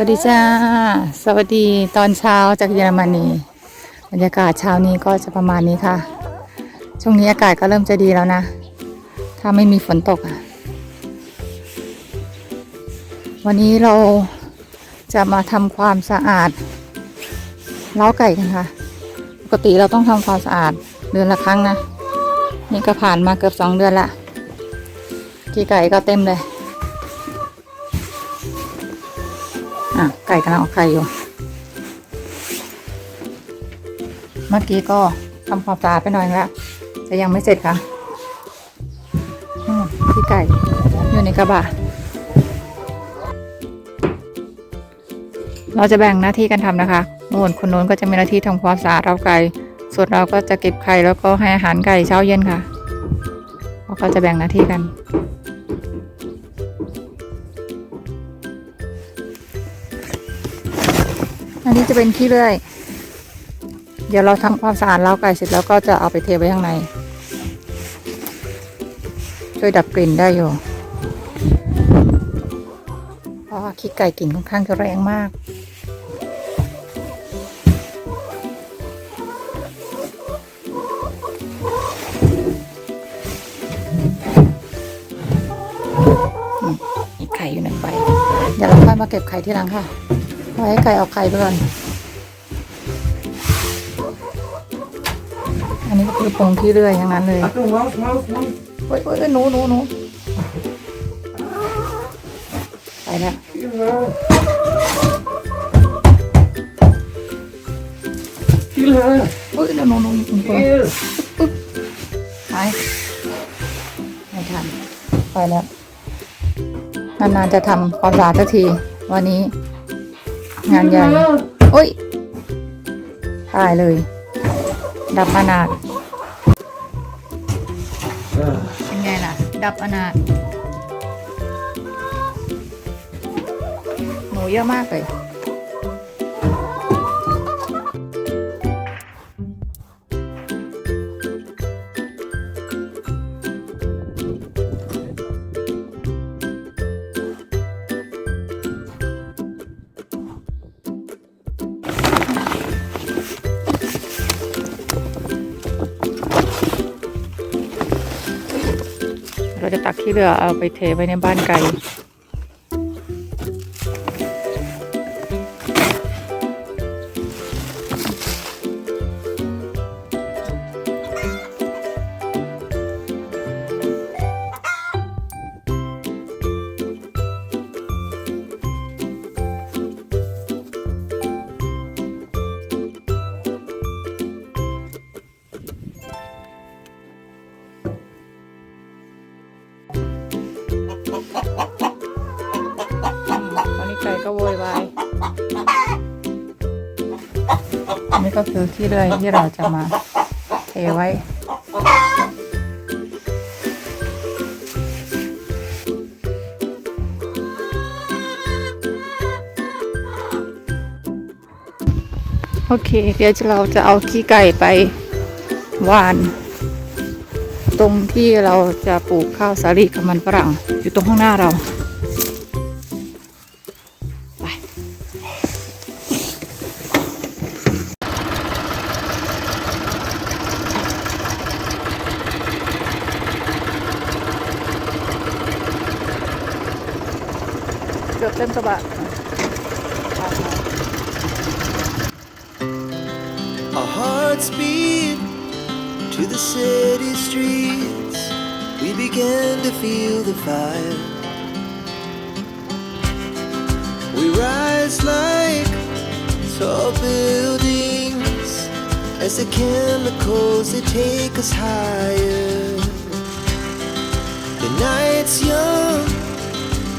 วัสดีจ้า สวัสดีตอนเช้าจากเยอรมนีบรรยากาศเช้านี้ก็จะประมาณนี้ค่ะ ช่วงนี้อากาศก็เริ่มจะดีแล้วนะ ถ้าไม่มีฝนตกอะวันนี้เราจะมาทำความสะอาดเล้าไก่กันค่ะ ปกติเราต้องทำความสะอาดเดือนละครั้งนะ นี่ก็ผ่านมาเกือบสองเดือนละขี้ไก่ก็เต็มเลย อะไก่กำลังออกไข่อยู่ เมื่อกี้ก็ทำความสะอาดไปหน่อยแล้วแต่ยังไม่เสร็จค่ะพี่ไก่อยู่ในกระบะเราจะแบ่งหน้าที่กันทำนะคะนู่นคนโน้นก็จะมีหน้าที่ทำความสะอาดเราไก่ ส่วนเราก็จะเก็บไข่แล้วก็ให้อาหารไก่เช้าเย็นค่ะ เพราะเขาจะแบ่งหน้าที่กัน อันนี้จะเป็นขี้เลื่อย เดี๋ยวเราทำความสะอาดเล้าไก่เสร็จแล้วก็จะเอาไปเทไว้ข้างใน ช่วยดับกลิ่นได้อยู่ เพราะว่าขี้ไก่กลิ่นค่อนข้างจะแรงมากอืมมีไข่อยู่หนึ่งใบเดี๋ยวเราค่อยมาเก็บไข่ที่หลังค่ะ ไว้ให้ไก่ออกไข่ไปก่อน อันนี้ก็คือปงที่เรื่อยอย่างนั้นเลย Achtung, Maus, Maus, Maus. โอ้ยโอ้ยหนูหนูหนูไปแล้ว Viel höher. โอ้ยหนูหนูหนูหนูไป Viel. ไปไม่ทันไปแล้วนานๆจะทำความสะอาดสักทีวันนี้ งานใหญ่โอ้ยตายเลย ดับอนาถเป็นไงล่ะ ดับอนาถหนูเยอะมากเลย เราจะตักที่เหลือเอาไปเทไว้ในบ้านไก่ ไก่ก็โวยวายอันนี้ก็คือที่เลื่อยที่เราจะมาเทไว้โอเค เดี๋ยวเราจะเอาขี้ไก่ไปหวาน ตรงที่เราจะปลูกข้าวสาลีกับมันฝรั่งอยู่ตรงข้างหน้าเรา เกือบเต็มกระบะ Our hearts beat to the city streets. We began to feel the fire. We rise like tall buildings as the chemicals they take us higher. The night's young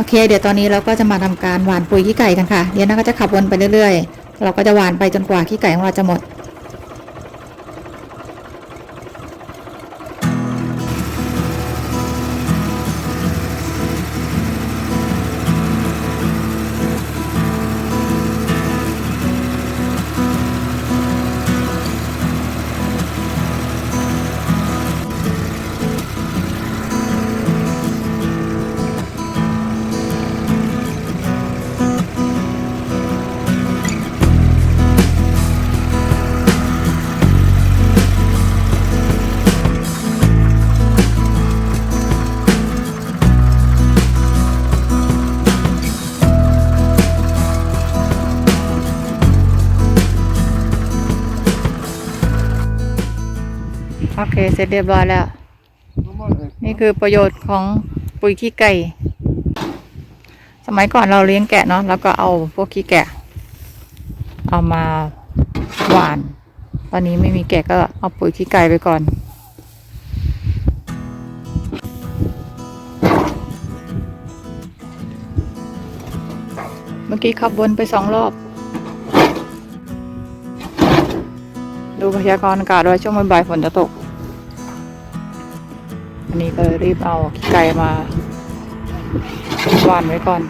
โอเค เดี๋ยวตอนนี้เราก็จะมาทำการหว่านปุ๋ยขี้ไก่กันค่ะเดี๋ยวน่าก็จะขับวนไปเรื่อยๆ เราก็จะหว่านไปจนกว่าขี้ไก่ของเราจะหมด โอเค เสร็จเรียบร้อยแล้ว นี่คือประโยชน์ของปุ๋ยขี้ไก่ สมัยก่อนเราเลี้ยงแกะเนาะ แล้วก็เอาพวกขี้แกะ เอามาหว่าน ตอนนี้ไม่มีแกะก็เอาปุ๋ยขี้ไก่ไปก่อนเมื่อกี้ขับวนไปสองรอบ ดูพยากรณ์อากาศด้วยช่วงบ่ายฝนจะตก อันนี้ก็เลยรีบเอาขี้ไก่มาหวานไว้ก่อน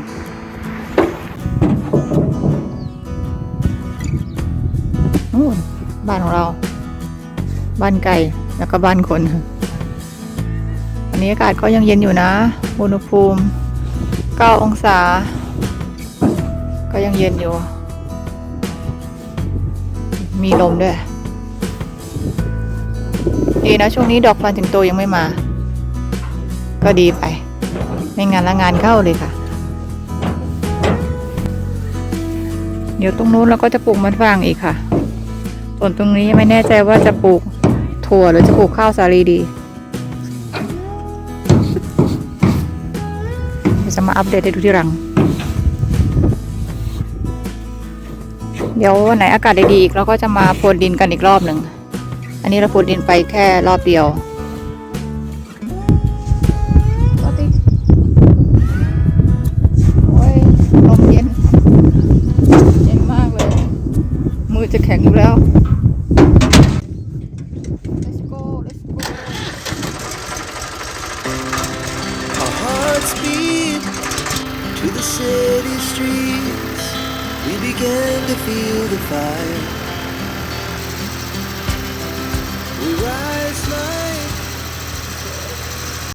นู่นบ้านของเรา บ้านไก่แล้วก็บ้านคนอันนี้อากาศก็ยังเย็นอยู่นะ อุณหภูมิ 9 องศา ก็ยังเย็นอยู่ มีลมด้วยดีนะช่วงนี้ดอกฟันถึงโตยังไม่มา ก็ดีไป ไม่งานละงานเข้าเลยค่ะ เดี๋ยวตรงนู้นเราก็จะปลูกมันฝรั่งอีกค่ะ ส่วนตรงนี้ไม่แน่ใจว่าจะปลูกถั่วหรือจะปลูกข้าวสาลีดีจะมาอัปเดตให้ดูที่หลัง เดี๋ยววันไหนอากาศดีๆอีกเราก็จะมาพรวนดินกันอีกรอบหนึ่ง อันนี้เราพรวนดินไปแค่รอบเดียว จะแข็งอยู่แล้ว let's go let's go Our hearts beat to the city streets. We began to feel the fire. We rise like